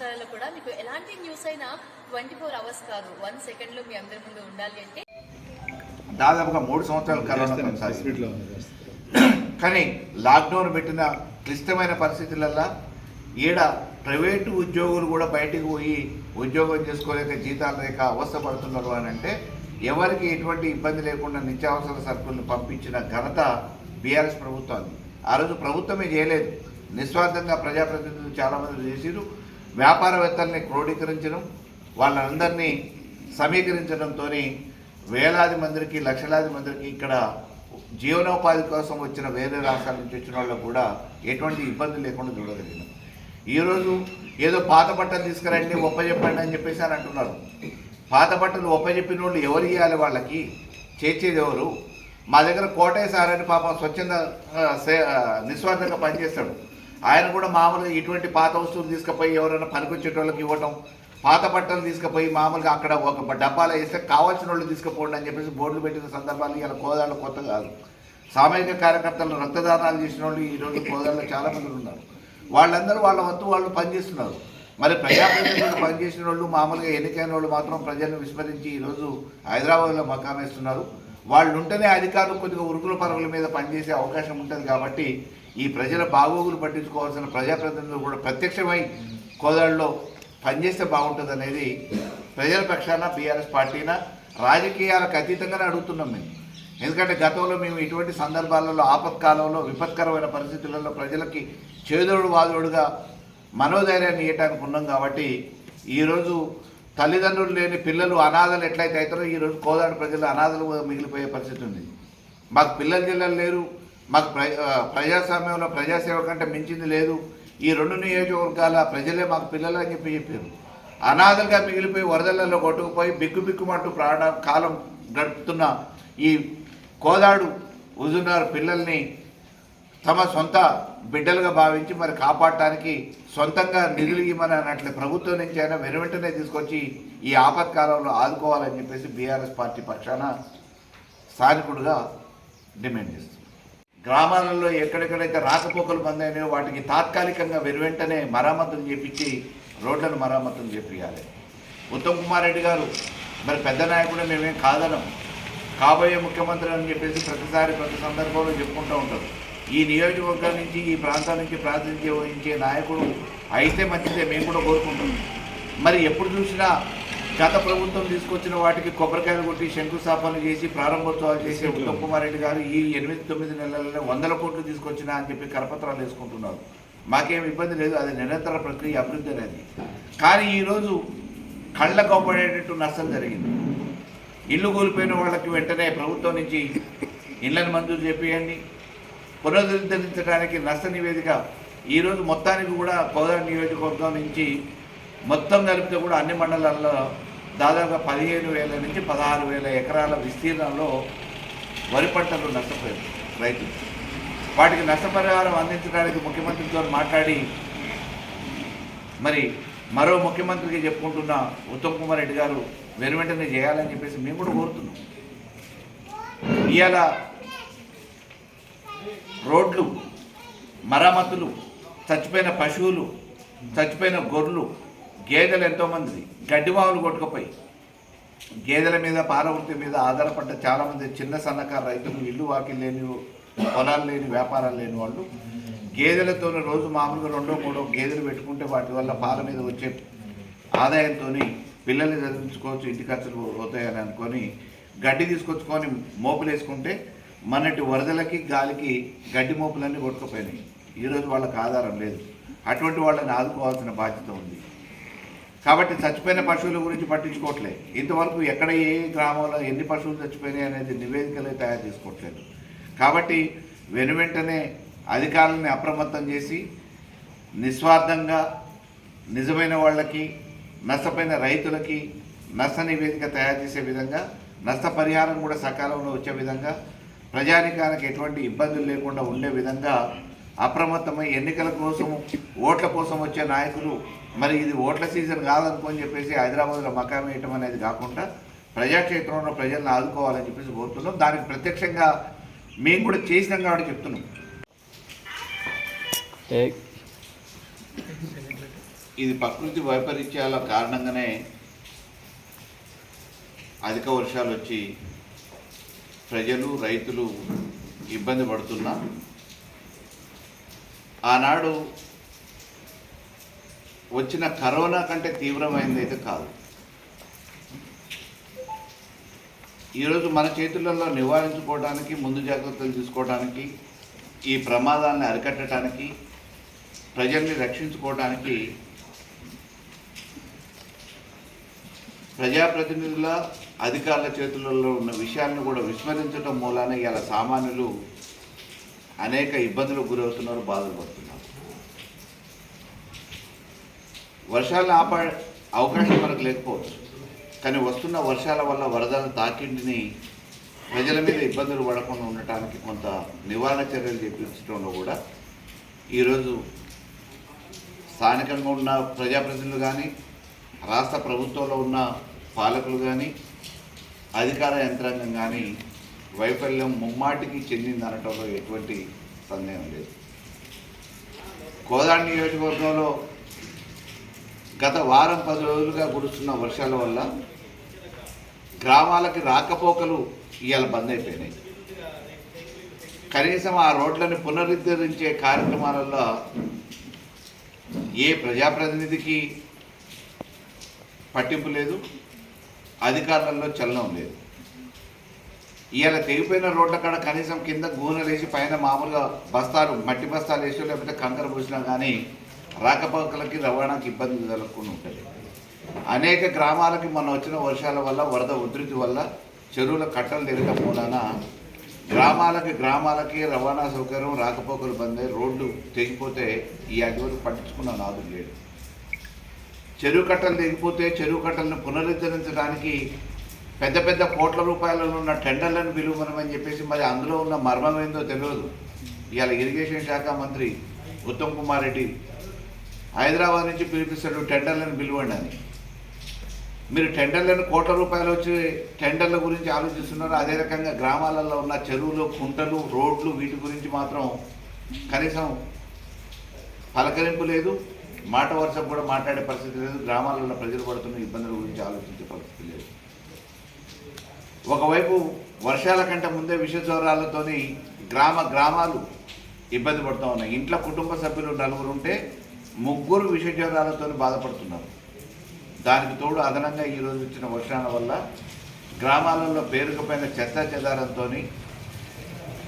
రాష్ట్రాలలో కూడా మీకు ఎలాంటి న్యూస్ అయినా ట్వంటీ ఫోర్ అవర్స్ కాదు. వన్ సెకండ్లో మీ అందరి ముందు ఉండాలి అంటే దాదాపుగా మూడు సంవత్సరాలు కరోనా కానీ లాక్డౌన్ పెట్టిన క్లిష్టమైన పరిస్థితులల్లో ఈడ ప్రైవేటు ఉద్యోగులు కూడా బయటికి పోయి ఉద్యోగం చేసుకోలేక జీతాలు లేక అవస్థ పడుతున్నారు అని అంటే ఎవరికి ఎటువంటి ఇబ్బంది లేకుండా నిత్యావసర సరుకులను పంపించిన ఘనత బీఆర్ఎస్ ప్రభుత్వాన్ని ఆ రోజు ప్రభుత్వమే చేయలేదు. నిస్వార్థంగా ప్రజాప్రతినిధులు చాలామంది చేసిరు వ్యాపారవేత్తల్ని క్రోడీకరించడం వాళ్ళందరినీ సమీకరించడంతో వేలాది మందికి లక్షలాది మందికి ఇక్కడ జీవనోపాధి కోసం వచ్చిన వేరే రాష్ట్రాల నుంచి వచ్చిన వాళ్ళకు కూడా ఎటువంటి ఇబ్బంది లేకుండా చూడగలిగినాం. ఈరోజు ఏదో పాత బట్టలు తీసుకురండి ఒప్పజెప్పండి అని చెప్పేసి అని అంటున్నారు. పాత బట్టలు ఒప్పజెప్పిన వాళ్ళు ఎవరు ఇవ్వాలి వాళ్ళకి? చేర్చేది ఎవరు? మా దగ్గర కోటయ్య సార్ అని పాపం స్వచ్ఛంద నిస్వార్థంగా పనిచేస్తాడు. ఆయన కూడా మామూలుగా ఇటువంటి పాత వస్తువులు తీసుకుపోయి ఎవరైనా పనికొచ్చే వాళ్ళకి ఇవ్వటం పాత బట్టలు తీసుకుపోయి మామూలుగా అక్కడ ఒక డబ్బాలో వేస్తే కావాల్సిన వాళ్ళు తీసుకుపోండి అని చెప్పేసి బోర్డులు పెట్టిన సందర్భాలు ఇలా కోదాళ్ళు కొత్త కాదు. సామాజిక కార్యకర్తలు రక్తదానాలు చేసిన వాళ్ళు ఈరోజు కోదాళ్ళు చాలామంది ఉన్నారు. వాళ్ళందరూ వాళ్ళ వంతు వాళ్ళు పనిచేస్తున్నారు. మరి ప్రజాప్రతినిధులు పనిచేసిన వాళ్ళు మామూలుగా ఎన్నికైన వాళ్ళు మాత్రం ప్రజలను విస్మరించి ఈరోజు హైదరాబాద్లో మకామేస్తున్నారు వాళ్ళు ఉంటేనే అధికారులు కొద్దిగా ఉరుకుల పరుగుల మీద పనిచేసే అవకాశం ఉంటుంది కాబట్టి ఈ ప్రజల బాగోగులు పట్టించుకోవాల్సిన ప్రజాప్రతినిధులు కూడా ప్రత్యక్షమై కోదాడులో పనిచేస్తే బాగుంటుంది అనేది ప్రజల పక్షాన బీఆర్ఎస్ పార్టీన? రాజకీయాలకు అతీతంగానే అడుగుతున్నాం మేము. ఎందుకంటే గతంలో మేము ఇటువంటి సందర్భాలలో ఆపత్కాలంలో విపత్కరమైన పరిస్థితులలో ప్రజలకి చేదోడు వాదోడుగా మనోధైర్యాన్ని ఇవ్వటానికి ఉన్నాం కాబట్టి ఈరోజు తల్లిదండ్రులు లేని పిల్లలు అనాథలు ఎట్లయితే అవుతారో ఈరోజు కోదాడు ప్రజలు అనాథలు మిగిలిపోయే పరిస్థితి ఉంది. మాకు పిల్లల జిల్లలు లేరు మాకు ప్ర ప్రజాస్వామ్యంలో ప్రజాసేవ కంటే మించింది లేదు. ఈ రెండు నియోజకవర్గాల ప్రజలే మాకు పిల్లలు అని చెప్పి చెప్పారు. అనాథలుగా మిగిలిపోయి వరదలలో కొట్టుకుపోయి బిక్కు బిక్కుమంటూ ప్రాణ కాలం గడుపుతున్న ఈ కోదాడు ఉజునార్ పిల్లల్ని తమ సొంత బిడ్డలుగా భావించి మరి కాపాడటానికి సొంతంగా నిధులు ఇవ్వమని అన్నట్లు ప్రభుత్వం నుంచి అయినా వెనువెంటనే తీసుకొచ్చి ఈ ఆపత్కాలంలో ఆదుకోవాలని చెప్పేసి బీఆర్ఎస్ పార్టీ పక్షాన స్థానికుడుగా డిమాండ్ చేస్తుంది. గ్రామాలలో ఎక్కడెక్కడైతే రాకపోకలు బంద్ అయినాయో వాటికి తాత్కాలికంగా వెనువెంటనే మరమ్మతులు చేపించి రోడ్లను మరమ్మతులు చేపించాలి ఉత్తమ్ కుమార్ రెడ్డి గారు మరి పెద్ద నాయకుడు మేమేం కాదనం. కాబోయే ముఖ్యమంత్రి అని చెప్పేసి ప్రతిసారి ప్రతి సందర్భంలో చెప్పుకుంటూ ఉంటారు ఈ నియోజకవర్గం నుంచి ఈ ప్రాంతం నుంచి ప్రాతినిధ్యం వహించే నాయకుడు అయితే మంచిదే మేము కూడా కోరుకుంటాం. మరి ఎప్పుడు చూసినా గత ప్రభుత్వం తీసుకొచ్చిన వాటికి కొబ్బరికాయలు కొట్టి శంకుస్థాపన చేసి ప్రారంభోత్సవాలు చేసే ఉత్తమ్ కుమార్ రెడ్డి గారు ఈ ఎనిమిది తొమ్మిది నెలలలో వందల కోట్లు తీసుకొచ్చినా అని చెప్పి కరపత్రాలు వేసుకుంటున్నారు. మాకేం ఇబ్బంది లేదు అది నిరంతర ప్రక్రియ అభివృద్ధి అనేది. కానీ ఈరోజు కళ్ళ కోపడేటట్టు నష్టం జరిగింది. ఇల్లు కూలిపోయిన వాళ్ళకి వెంటనే ప్రభుత్వం నుంచి ఇళ్ళని మంజూరు చేపియండి. పునరుద్ధరించడానికి నష్ట నివేదిక ఈరోజు మొత్తానికి కూడా కోదాడ నియోజకవర్గం నుంచి మొత్తం కలిపితే కూడా అన్ని మండలాల్లో దాదాపుగా పదిహేను వేల నుంచి పదహారు వేల ఎకరాల విస్తీర్ణంలో వరి పంటలు నష్టపోయారు రైతులు. వాటికి నష్టపరిహారం అందించడానికి ముఖ్యమంత్రితో మాట్లాడి మరి మరో ముఖ్యమంత్రికి చెప్పుకుంటున్న ఉత్తమ్ కుమార్ రెడ్డి గారు వెనువెంటనే చేయాలని చెప్పేసి మేము కూడా కోరుతున్నాం. ఇవాళ రోడ్లు మరమ్మతులు చచ్చిపోయిన పశువులు చచ్చిపోయిన గొర్రెలు గేదెలు ఎంతోమంది గడ్డిమావులు కొట్టుకుపోయి. గేదెల మీద పాలవృత్తి మీద ఆధారపడ్డ చాలామంది చిన్న సన్నకారు రైతులు ఇల్లు వాకిలు లేని పొలాలు లేని వ్యాపారాలు లేని వాళ్ళు గేదెలతో రోజు మామూలుగా రెండో మూడో గేదెలు పెట్టుకుంటే వాటి వల్ల పాల మీద వచ్చే ఆదాయంతో పిల్లల్ని చదివించుకోవచ్చు ఇంటి ఖర్చులు పోతాయని అనుకొని గడ్డి తీసుకొచ్చుకొని మోపులు వేసుకుంటే మనటి వరదలకి గాలికి గడ్డి మోపులన్నీ కొట్టుకుపోయినాయి. ఈరోజు వాళ్ళకి ఆధారం లేదు. అటువంటి వాళ్ళని ఆదుకోవాల్సిన బాధ్యత ఉంది. కాబట్టి చచ్చిపోయిన పశువుల గురించి పట్టించుకోవట్లే. ఇంతవరకు ఎక్కడ ఏ గ్రామంలో ఎన్ని పశువులు చచ్చిపోయినాయి అనేది నివేదికలే తయారు చేసుకోవట్లేదు. కాబట్టి వెను వెంటనే అధికారులని అప్రమత్తం చేసి నిస్వార్థంగా నిజమైన వాళ్ళకి నష్టపోయిన రైతులకి నష్ట నివేదిక తయారు చేసే విధంగా నష్టపరిహారం కూడా సకాలంలో వచ్చే విధంగా ప్రజానికానికి ఎటువంటి ఇబ్బందులు లేకుండా ఉండే విధంగా అప్రమత్తమై ఎన్నికల కోసం ఓట్ల కోసం వచ్చే నాయకులు మరి ఇది ఓట్ల సీజన్ కాదనుకొని చెప్పేసి హైదరాబాద్లో మకాం వేయటం అనేది కాకుండా ప్రజాక్షేత్రంలో ప్రజలను ఆదుకోవాలని చెప్పేసి కోరుతున్నాం. దానికి ప్రత్యక్షంగా మేము కూడా చేసినాం కాబట్టి చెప్తున్నాం. ఇది ప్రకృతి వైపరీత్యాల కారణంగానే అధిక వర్షాలు వచ్చి ప్రజలు రైతులు ఇబ్బంది పడుతున్నా. ఆనాడు వచ్చిన కరోనా కంటే తీవ్రమైనది అయితే కాదు. ఈరోజు మన చేతులలో నివారించుకోవడానికి ముందు జాగ్రత్తలు తీసుకోవడానికి ఈ ప్రమాదాన్ని అరికట్టడానికి ప్రజల్ని రక్షించుకోవడానికి ప్రజాప్రతినిధుల అధికారుల చేతులలో ఉన్న విషయాలను కూడా విస్మరించడం మూలాన ఇలా సామాన్యులు అనేక ఇబ్బందులకు గురవుతున్నారు బాధపడుతున్నారు వర్షాలు ఆపే అవకాశం మనకు లేకపోవచ్చు. కానీ వస్తున్న వర్షాల వల్ల వరదల తాకిండిని ప్రజల మీద ఇబ్బందులు పడకుండా ఉండటానికి కొంత నివారణ చర్యలు చేపించడంలో కూడా ఈరోజు స్థానికంగా ఉన్న ప్రజాప్రతినిధులు కానీ రాష్ట్ర ప్రభుత్వంలో ఉన్న పాలకులు కానీ అధికార యంత్రాంగం కానీ వైఫల్యం ముమ్మాటికి చెందింది అనటంలో ఎటువంటి సందేహం లేదు. కోదాడ నియోజకవర్గంలో గత వారం పది రోజులుగా కురుస్తున్న వర్షాల వల్ల గ్రామాలకి రాకపోకలు ఇవాళ బంద్ అయిపోయినాయి. కనీసం ఆ రోడ్లను పునరుద్ధరించే కార్యక్రమాలలో ఏ ప్రజాప్రతినిధికి పట్టింపు లేదు అధికారులలో చలనం లేదు. ఇవాళ తెగిపోయిన రోడ్ల కాడ కనీసం కింద గూనెలు వేసి పైన మామూలుగా బస్తాలు మట్టి బస్తాలు వేసి లేకపోతే కంకర పూసినా కానీ రాకపోకలకి రవాణాకి ఇబ్బంది కలగకుండా ఉంటుంది. అనేక గ్రామాలకి మొన్న వచ్చిన వర్షాల వల్ల వరద ఉధృతి వల్ల చెరువుల కట్టలు తిరగడం మూలాన గ్రామాలకి గ్రామాలకి రవాణా సౌకర్యం రాకపోకలు బంద్ రోడ్డు తెగిపోతే ఈ అడ్డు పట్టించుకున్న నాదు లేడు. చెరువు కట్టలు తెగిపోతే చెరువు కట్టలను పునరుద్ధరించడానికి పెద్ద పెద్ద కోట్ల రూపాయలలో ఉన్న టెండర్లను పిలువమనమని చెప్పేసి మరి అందులో ఉన్న మర్మం ఏందో తెలియదు. ఇవాళ ఇరిగేషన్ శాఖ మంత్రి ఉత్తమ్ కుమార్ రెడ్డి హైదరాబాద్ నుంచి పిలిపిస్తాడు టెండర్లను పిలువండి అని. మీరు టెండర్లను కోట్ల రూపాయలు వచ్చి టెండర్ల గురించి ఆలోచిస్తున్నారు. అదే రకంగా గ్రామాలలో ఉన్న చెరువులు కుంటలు రోడ్లు వీటి గురించి మాత్రం కనీసం పలకరింపు లేదు. మాట వరుస కూడా మాట్లాడే పరిస్థితి లేదు. గ్రామాలలో ప్రజలు పడుతున్న ఇబ్బందుల గురించి ఆలోచించే పరిస్థితి లేదు. ఒకవైపు వర్షాల కంటే ముందే విషజ్వరాలతోని గ్రామ గ్రామాలు ఇబ్బంది పడుతూ ఉన్నాయి. ఇంట్లో కుటుంబ సభ్యులు నలుగురు ఉంటే ముగ్గురు విషజ్వరాలతో బాధపడుతున్నారు. దానికి తోడు అదనంగా ఈరోజు ఇచ్చిన వర్షాల వల్ల గ్రామాలలో పేరుకుపోయిన చెత్త చెదారంతో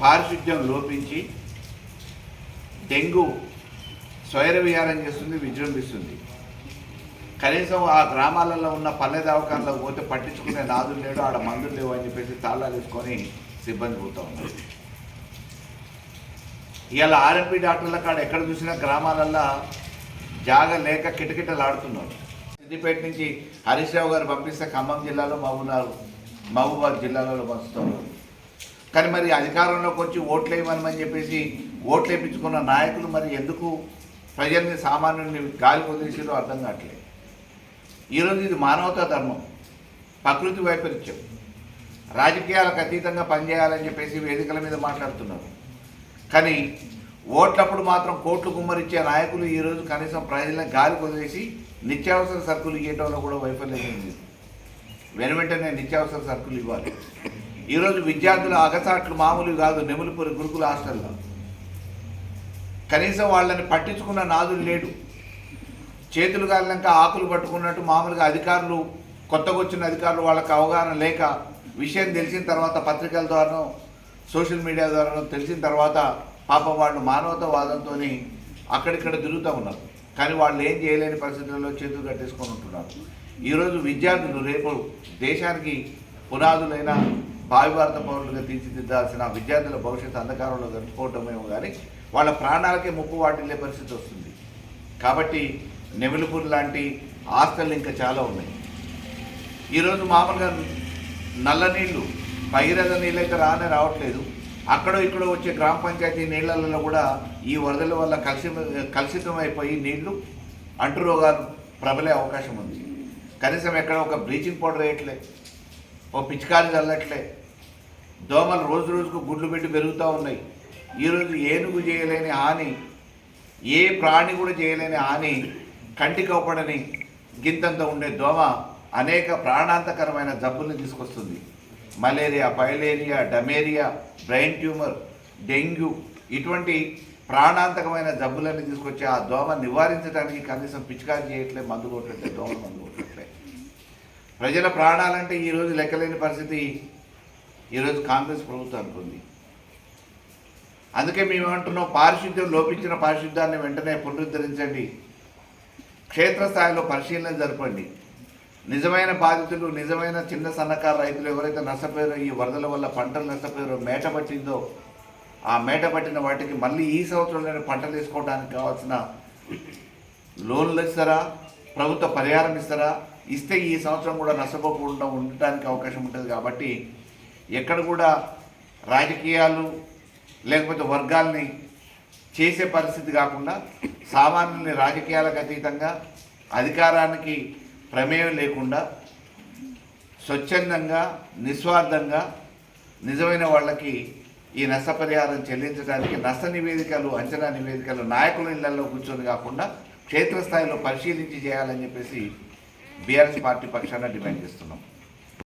పారిశుద్ధ్యం లోపించి డెంగ్యూ స్వైర విహారం చేస్తుంది విజృంభిస్తుంది. కనీసం ఆ గ్రామాలలో ఉన్న పల్లె దవాఖానలో పోతే పట్టించుకునే నాదులు లేడు ఆడ మందులు లేవు అని చెప్పేసి తాళాలు వేసుకొని సిబ్బంది పోతూ ఉన్నారు. ఇవాళ ఆర్ఎంపీ డాక్టర్ల కాడ ఎక్కడ చూసినా గ్రామాలల్లో జాగ లేక కిటకిటలాడుతున్నారు. సిద్దిపేట నుంచి హరీష్ రావు గారు పంపిస్తే ఖమ్మం జిల్లాలో మహబూబ్నగర్ మహబూబాద్ జిల్లాలో పంచుతున్నారు కానీ మరి అధికారంలోకి వచ్చి ఓట్లు వేయమని చెప్పేసి ఓట్లు వేయించుకున్న నాయకులు మరి ఎందుకు ప్రజల్ని సామాన్యుల్ని గాలి వదిలేసారో అర్థం కావట్లేదు. ఈరోజు ఇది మానవతా ధర్మం ప్రకృతి వైపరీత్యం. రాజకీయాలకు అతీతంగా పనిచేయాలని చెప్పేసి వేదికల మీద మాట్లాడుతున్నారు. కానీ ఓట్లప్పుడు మాత్రం కోట్లు కుమ్మరిచ్చే నాయకులు ఈరోజు కనీసం ప్రజలను గాలి వదిలేసి నిత్యావసర సరుకులు ఇవ్వటంలో కూడా వైఫల్యం ఉంది వెను వెంటనే నిత్యావసర సరుకులు ఇవ్వాలి. ఈరోజు విద్యార్థుల అగసాట్లు మామూలు కాదు నెములిపూరి గురుకుల హాస్టల్లో. కనీసం వాళ్ళని పట్టించుకున్న నాదులు లేడు. చేతులు కాలినాక ఆకులు పట్టుకున్నట్టు మామూలుగా అధికారులు కొత్తగా వచ్చిన అధికారులు వాళ్ళకి అవగాహన లేక విషయం తెలిసిన తర్వాత పత్రికల ద్వారానో సోషల్ మీడియా ద్వారానో తెలిసిన తర్వాత పాపం వాళ్ళు మానవతావాదంతో అక్కడిక్కడ తిరుగుతూ ఉన్నారు. కానీ వాళ్ళు ఏం చేయలేని పరిస్థితుల్లో చేతులు కట్టేసుకొని ఉంటున్నారు. ఈరోజు విద్యార్థులు రేపు దేశానికి పునాదులైన భావి భారత పౌరులుగా తీర్చిదిద్దాల్సిన విద్యార్థుల భవిష్యత్తు అంధకారంలో గడుపుకోవటమేమో కానీ వాళ్ళ ప్రాణాలకే ముప్పు వాటిల్లే పరిస్థితి వస్తుంది. కాబట్టి నెమిలిపూర్ లాంటి ఆస్తులు ఇంకా చాలా ఉన్నాయి. ఈరోజు మామూలుగా నల్ల నీళ్ళు పైరద నీళ్ళైతే రానే రావట్లేదు. అక్కడో ఇక్కడో వచ్చే గ్రామ పంచాయతీ నీళ్ళల్లో కూడా ఈ వరదల వల్ల కలుషి కలుషితం అయిపోయి నీళ్ళు అంటు రోగాలు ప్రబలే అవకాశం ఉంది. కనీసం ఎక్కడ ఒక బ్లీచింగ్ పౌడర్ వేయట్లే ఓ పిచికారి చల్లట్లే. దోమలు రోజు రోజుకు గుడ్లు పెట్టి పెరుగుతూ ఉన్నాయి. ఈరోజు ఏనుగు చేయలేని హాని ఏ ప్రాణి కూడా చేయలేని హాని కంటి అవపడని గింతంత ఉండే దోమ అనేక ప్రాణాంతకరమైన జబ్బుల్ని తీసుకొస్తుంది. మలేరియా పైలేరియా డమేరియా బ్రెయిన్ ట్యూమర్ డెంగ్యూ ఇటువంటి ప్రాణాంతకమైన జబ్బులన్నీ తీసుకొచ్చి ఆ దోమ నివారించడానికి కనీసం పిచికారి చేయట్లే మందు కొట్టట్లే దోమ మందు కొట్టట్లే. ప్రజల ప్రాణాలంటే ఈరోజు లెక్కలేని పరిస్థితి. ఈరోజు కాంగ్రెస్ ప్రభుత్వానికి ఉంది అందుకే మేమేమంటున్నాం పారిశుద్ధ్యం లోపించిన పారిశుద్ధ్యాన్ని వెంటనే పునరుద్ధరించండి. క్షేత్రస్థాయిలో పరిశీలన జరపండి. నిజమైన బాధితులు నిజమైన చిన్న సన్నకారు రైతులు ఎవరైతే నష్టపోయారో ఈ వరదల వల్ల పంటలు నష్టపోయారో మేట పట్టిందో ఆ మేట పట్టిన వాటికి మళ్ళీ ఈ సంవత్సరంలోనే పంటలు తీసుకోవడానికి కావాల్సిన లోన్లు ఇస్తారా? ప్రభుత్వ పరిహారం ఇస్తారా? ఇస్తే ఈ సంవత్సరం కూడా నష్టపోకుండా ఉండటానికి అవకాశం ఉంటుంది కాబట్టి ఎక్కడ కూడా రాజకీయాలు లేకపోతే వర్గాల్ని చేసే పరిస్థితి కాకుండా సామాన్యుల్ని రాజకీయాలకు అతీతంగా అధికారానికి ప్రమేయం లేకుండా స్వచ్ఛందంగా నిస్వార్థంగా నిజమైన వాళ్ళకి ఈ నష్టపరిహారం చెల్లించడానికి నష్ట నివేదికలు అంచనా నివేదికలు నాయకుల ఇళ్ళలో కూర్చొని కాకుండా క్షేత్రస్థాయిలో పరిశీలించి చేయాలని చెప్పేసి బీఆర్ఎస్ పార్టీ పక్షాన డిమాండ్ చేస్తున్నాం.